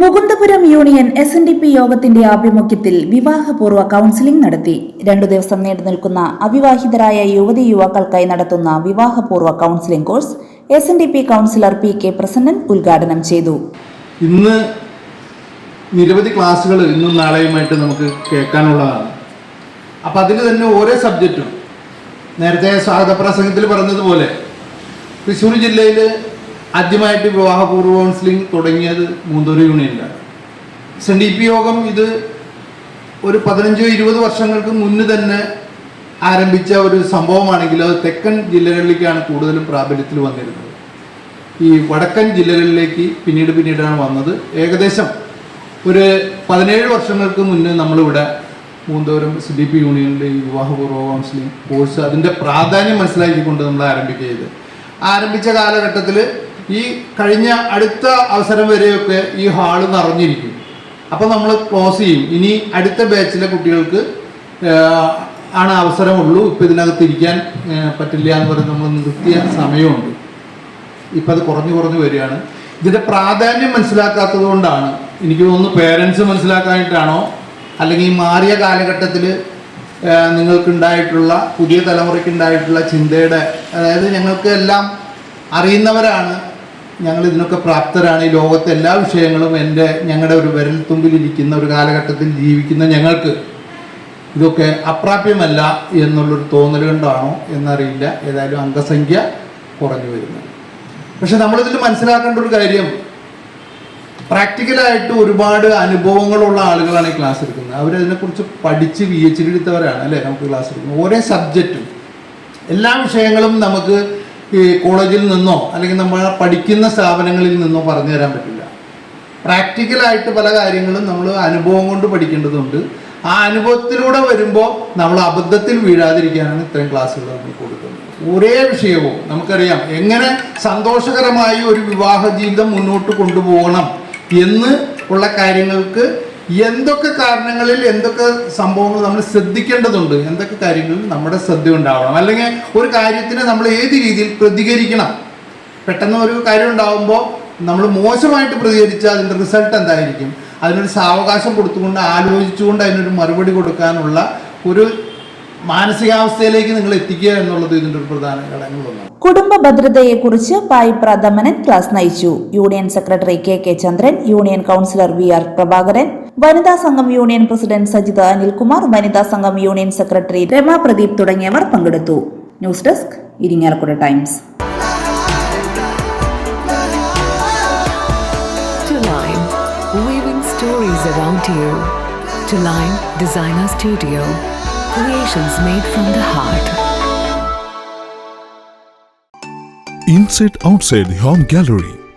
Mukundapuram union S N D P യോഗത്തിന്റെ ആഭിമുഖ്യത്തിൽ വിവാഹപൂർവ counselling നടത്തി. രണ്ടു ദിവസം നീണ്ടു നിൽക്കുന്ന അവിവാഹിതരായ യുവതി യുവാക്കൾക്കായി നടത്തുന്ന വിവാഹപൂർവ counselling course S N D P counsellor P K Prasannan ഉദ്ഘാടനം ചെയ്തു. ഇന്ന് നിരവധി ക്ലാസ്സുകൾ ഇന്നും നാളെയുമായിട്ട് നമുക്ക് കേൾക്കാനുള്ളതാണ്. അപ്പം അതിൽ തന്നെ ഓരോ സബ്ജക്റ്റും നേരത്തെ സ്വാഗത പ്രസംഗത്തിൽ പറഞ്ഞതുപോലെ തൃശ്ശൂർ ജില്ലയിൽ ആദ്യമായിട്ട് വിവാഹപൂർവ കൗൺസിലിംഗ് തുടങ്ങിയത് മൂന്നൂർ യൂണിയനിലാണ്. എസ് എൻ ഡി പി യോഗം ഇത് ഒരു പതിനഞ്ചോ ഇരുപത് വർഷങ്ങൾക്ക് മുന്ന് തന്നെ ആരംഭിച്ച ഒരു സംഭവമാണെങ്കിൽ അത് തെക്കൻ ജില്ലകളിലേക്കാണ് കൂടുതലും പ്രാബല്യത്തിൽ വന്നിരുന്നത്. ഈ വടക്കൻ ജില്ലകളിലേക്ക് പിന്നീട് പിന്നീടാണ് വന്നത്. ഏകദേശം ഒരു പതിനേഴ് വർഷങ്ങൾക്ക് മുന്നേ നമ്മളിവിടെ പൂന്തോരം എസ് ഡി പി യൂണിയനിലെ ഈ വിവാഹപൂർവ കൗൺസിലിംഗ് കോഴ്സ് അതിന്റെ പ്രാധാന്യം മനസ്സിലാക്കിക്കൊണ്ട് നമ്മൾ ആരംഭിക്കുക ചെയ്ത് ആരംഭിച്ച കാലഘട്ടത്തിൽ ഈ കഴിഞ്ഞ അടുത്ത അവസരം വരെയൊക്കെ ഈ ഹാൾ നിറഞ്ഞിരിക്കും. അപ്പോൾ നമ്മൾ ക്ലോസ് ചെയ്യും. ഇനി അടുത്ത ബാച്ചിലെ കുട്ടികൾക്ക് ആണ് അവസരമുള്ളൂ. ഇപ്പം ഇതിനകത്ത് ഇരിക്കാൻ പറ്റില്ല എന്ന് പറഞ്ഞ് നമ്മൾ നിർത്തിയ സമയമുണ്ട്. ഇപ്പം അത് കുറഞ്ഞു കുറഞ്ഞു വരികയാണ്. ഇതിന്റെ പ്രാധാന്യം മനസ്സിലാക്കാത്തത് കൊണ്ടാണ്. എനിക്ക് തോന്നുന്നു പേരൻസ് മനസ്സിലാക്കാനായിട്ടാണോ അല്ലെങ്കിൽ മാറിയ കാലഘട്ടത്തിൽ നിങ്ങൾക്കുണ്ടായിട്ടുള്ള പുതിയ തലമുറയ്ക്ക് ഉണ്ടായിട്ടുള്ള ചിന്തയുടെ അതായത് ഞങ്ങൾക്ക് എല്ലാം അറിയുന്നവരാണ്. ഞങ്ങൾ ഇതിനൊക്കെ പ്രാപ്തരാണ്. ഈ ലോകത്തെ എല്ലാ വിഷയങ്ങളും എന്റെ ഞങ്ങളുടെ ഒരു വിരൽത്തുമ്പിലിരിക്കുന്ന ഒരു കാലഘട്ടത്തിൽ ജീവിക്കുന്ന ഞങ്ങൾക്ക് ഇതൊക്കെ അപ്രാപ്യമല്ല എന്നുള്ളൊരു തോന്നൽ കൊണ്ടാണോ എന്നറിയില്ല. ഏതായാലും അംഗസംഖ്യ കുറഞ്ഞു വരുന്നു. പക്ഷെ നമ്മളിതിൽ മനസ്സിലാക്കേണ്ട ഒരു കാര്യം പ്രാക്ടിക്കലായിട്ട് ഒരുപാട് അനുഭവങ്ങളുള്ള ആളുകളാണ് ഈ ക്ലാസ് എടുക്കുന്നത്. അവരതിനെക്കുറിച്ച് പഠിച്ച് പി എച്ച് ഡി എടുത്തവരാണ് അല്ലേ നമുക്ക് ക്ലാസ് എടുക്കുന്നത്. ഓരോ സബ്ജക്റ്റും എല്ലാ വിഷയങ്ങളും നമുക്ക് ഈ കോളേജിൽ നിന്നോ അല്ലെങ്കിൽ നമ്മൾ പഠിക്കുന്ന സ്ഥാപനങ്ങളിൽ നിന്നോ പറഞ്ഞു തരാൻ പറ്റില്ല. പ്രാക്ടിക്കലായിട്ട് പല കാര്യങ്ങളും നമ്മൾ അനുഭവം കൊണ്ട് പഠിക്കേണ്ടതുണ്ട്. ആ അനുഭവത്തിലൂടെ വരുമ്പോൾ നമ്മൾ അബദ്ധത്തിൽ വീഴാതിരിക്കാനാണ് ഇത്രയും ക്ലാസ്സുകൾ നമ്മൾ കൊടുക്കുന്നത്. ഒരേ വിഷയവും നമുക്കറിയാം എങ്ങനെ സന്തോഷകരമായി ഒരു വിവാഹ ജീവിതം മുന്നോട്ട് കൊണ്ടുപോകണം എന്ന് ഉള്ള കാര്യങ്ങൾക്ക് എന്തൊക്കെ കാരണങ്ങളിൽ എന്തൊക്കെ സംഭവങ്ങൾ നമ്മൾ ശ്രദ്ധിക്കേണ്ടതുണ്ട്? എന്തൊക്കെ കാര്യങ്ങളിൽ നമ്മുടെ ശ്രദ്ധ ഉണ്ടാവണം? അല്ലെങ്കിൽ ഒരു കാര്യത്തിന് നമ്മൾ ഏത് രീതിയിൽ പ്രതികരിക്കണം? പെട്ടെന്ന് ഒരു കാര്യം ഉണ്ടാകുമ്പോൾ നമ്മൾ മോശമായിട്ട് പ്രതികരിച്ചാൽ അതിന്റെ റിസൾട്ട് എന്തായിരിക്കും? അതിനൊരു സാവകാശം കൊടുത്തുകൊണ്ട് ആലോചിച്ചുകൊണ്ട് അതിനൊരു മറുപടി കൊടുക്കാനുള്ള ഒരു മാനസികാവസ്ഥയിലേക്ക് നിങ്ങൾ എത്തിക്കുക എന്നുള്ളത് ഇതിന്റെ ഒരു പ്രധാന ഘടകങ്ങളൊന്നാണ് കുടുംബ ഭദ്രതയെക്കുറിച്ച് പായ് പ്രഥമനൻ ക്ലാസ് നയിച്ചു. Union secretary K K Chandran union counsellor V R Prabhakaran വനിതാ സംഘം യൂണിയൻ പ്രസിഡന്റ് സജിത അനിൽകുമാർ വനിതാ സംഘം യൂണിയൻ സെക്രട്ടറി രമ പ്രദീപ് തുടങ്ങിയവർ പങ്കെടുത്തു news desk Irinjalakuda times To Line, weaving stories around you. To Line Designer Studio, creations made from the heart. Inside outside home gallery